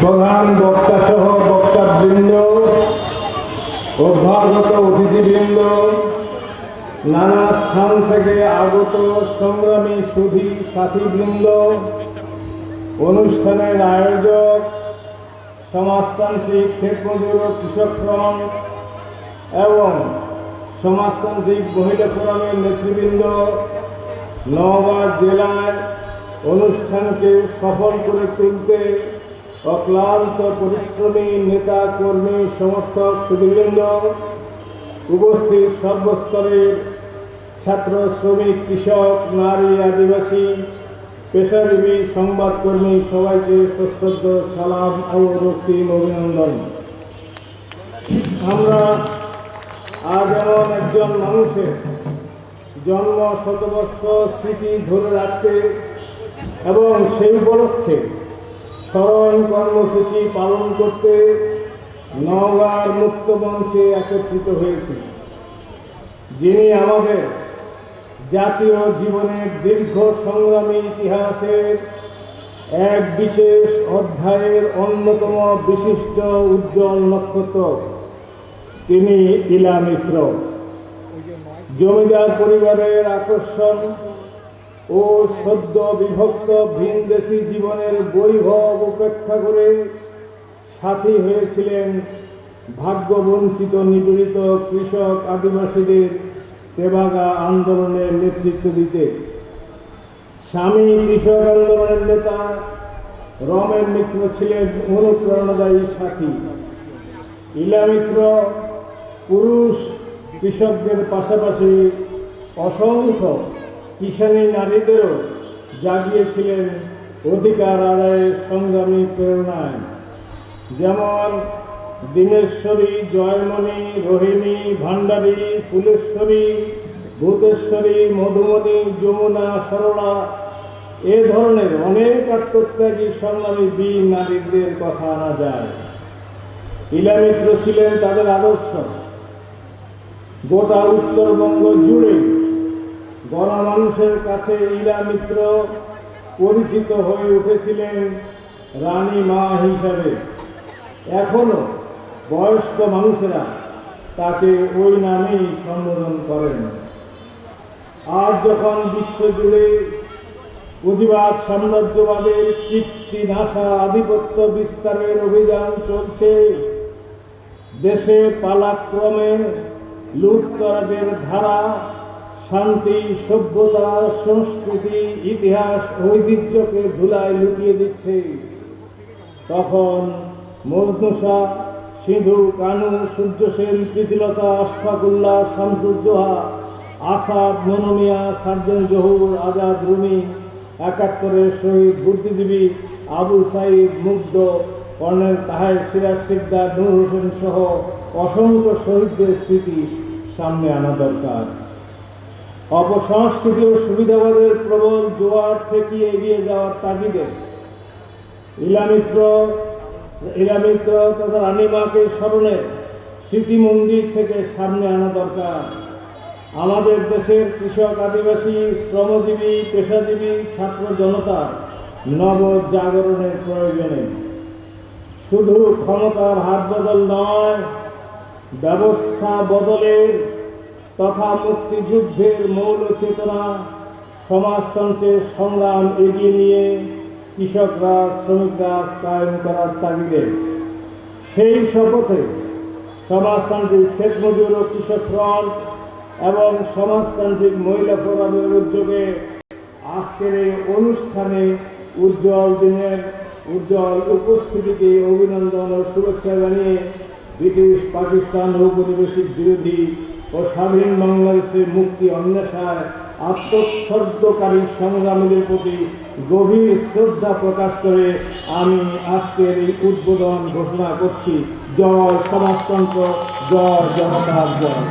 প্রধান বক্তা সহ বক্তাবৃন্দ অভ্যাগত অতিথিবৃন্দ, নানা স্থান থেকে আগত সংগ্রামী সুধী সাথীবৃন্দ, অনুষ্ঠানের আয়োজক, সমাজতান্ত্রিক ক্ষেত্রমজুর ও কৃষক ফ্রন্ট এবং সমাজতান্ত্রিক মহিলা ফোরামের নেতৃবৃন্দ, নওগাঁ জেলার অনুষ্ঠানকে সফল করে তুলতে অক্লান্ত পরিশ্রমী নেতা, কর্মী, সমর্থক সুদীবৃন্দ উপস্থিত সর্বস্তরের ছাত্র, শ্রমিক, কৃষক, নারী, আদিবাসী, পেশাজীবী, সংবাদকর্মী সবাইকে সশ্রদ্ধ সালাম ও রক্তিম অভিনন্দন। আমরা আজ এমন একজন মানুষের জন্ম শতবর্ষ স্মৃতি ধরে রাখতে এবং সেই উপলক্ষে স্মরণ কর্মসূচি পালন করতে নওগাঁর মুক্ত মঞ্চে একত্রিত হয়েছি, যিনি আমাদের জাতীয় জীবনের দীর্ঘ সংগ্রামী ইতিহাসের এক বিশেষ অধ্যায়ের অন্যতম বিশিষ্ট উজ্জ্বল নক্ষত্র তিনি ইলা মিত্র জমিদার পরিবারের আকর্ষণ ও সদ্য বিভক্ত ভিনদেশি জীবনের বৈভব উপেক্ষা করে সাথী হয়েছিলেন ভাগ্যবঞ্চিত নিপীড়িত কৃষক আদিবাসীদের তেবাগা আন্দোলনের নেতৃত্ব দিতে। স্বামী কৃষক আন্দোলনের নেতা রমেন মিত্র ছিলেন অনুপ্রেরণাদায়ী সাথী। ইলা মিত্র পুরুষ কৃষকদের পাশাপাশি অসংখ্য কিষাণী নারীদেরও জাগিয়েছিলেন অধিকার আদায়ের সংগ্রামী প্রেরণায়। যেমন দিনেশ্বরী, জয়মণি, রোহিণী, ভাণ্ডারী, ফুলেশ্বরী, ভূতেশ্বরী, মধুমণি, যমুনা, সরলা, এ ধরনের অনেক আত্মত্যাগী সংগ্রামী বীর নারীদের কথা আনা যায়। ইলামিত্র ছিলেন তাদের আদর্শ। গোটা উত্তরবঙ্গ জুড়ে গণমানুষের কাছে ইলা মিত্র পরিচিত হয়ে উঠেছিলেন রানী মা হিসাবে। এখনও বয়স্ক মানুষেরা তাকে ওই নামেই সম্বোধন করেন। আজ যখন বিশ্বজুড়ে পুঁজিবাদ, সাম্রাজ্যবাদের কীর্তি নাশা আধিপত্য বিস্তারের অভিযান চলছে, দেশে পালাক্রমে লুটতরাজের ধারা শান্তি, সভ্যতা, সংস্কৃতি, ইতিহাস, ঐতিহ্যকে ধুলায় লুটিয়ে দিচ্ছে। তখন মজনুষা সিধু কানু, সূর্য সেন, প্রীতিলতা, আশফাকুল্লাহ শামসুজ্জোহা আসাদ, মনোমিয়া, সার্জন জহুর, আজাদ রুমি, একাত্তরের শহীদ বুদ্ধিজীবী আবু সাইদ, মুগ্ধ কর্নেল তাহের, সিরাজ সিকদার নূর হোসেন সহ অসংখ্য শহীদদের স্মৃতি সামনে আনা দরকার। অপসংস্কৃতি ও সুবিধাবাদের প্রবল জোয়ার থেকে এগিয়ে যাওয়ার তাগিদে ইলামিত্র ইলামিত্র তথা রানীমাকে স্মরণে স্মৃতি মন্দির থেকে সামনে আনা দরকার। আমাদের দেশের কৃষক, আদিবাসী, শ্রমজীবী, পেশাজীবী, ছাত্র জনতা নব জাগরণের প্রয়োজনে। শুধু ক্ষমতার হাত বদল নয়, ব্যবস্থা বদলের তথা মুক্তিযুদ্ধের মৌল চেতনা সমাজতন্ত্রের সংগ্রাম এগিয়ে নিয়ে কৃষকরা, শ্রমিকরা কায়েম করার তাগিদে। সেই শপথে সমাজতান্ত্রিক ক্ষেত মজুর ও কৃষক ফ্রন্ট এবং সমাজতান্ত্রিক মহিলা ফোরামের উদ্যোগে আজকের এই অনুষ্ঠানে উজ্জ্বল দিনের উজ্জ্বল উপস্থিতিকে অভিনন্দন ও শুভেচ্ছা জানিয়ে ব্রিটিশ পাকিস্তান ঔপনিবেশিক বিরোধী ও স্বাধীন বাংলাদেশের মুক্তি অন্বেষায় আত্মসর্গকারী সংগ্রামীদের প্রতি গভীর শ্রদ্ধা প্রকাশ করে আমি আজকের এই উদ্বোধন ঘোষণা করছি। জয় সমাজতন্ত্র, জয় জনতার জয়।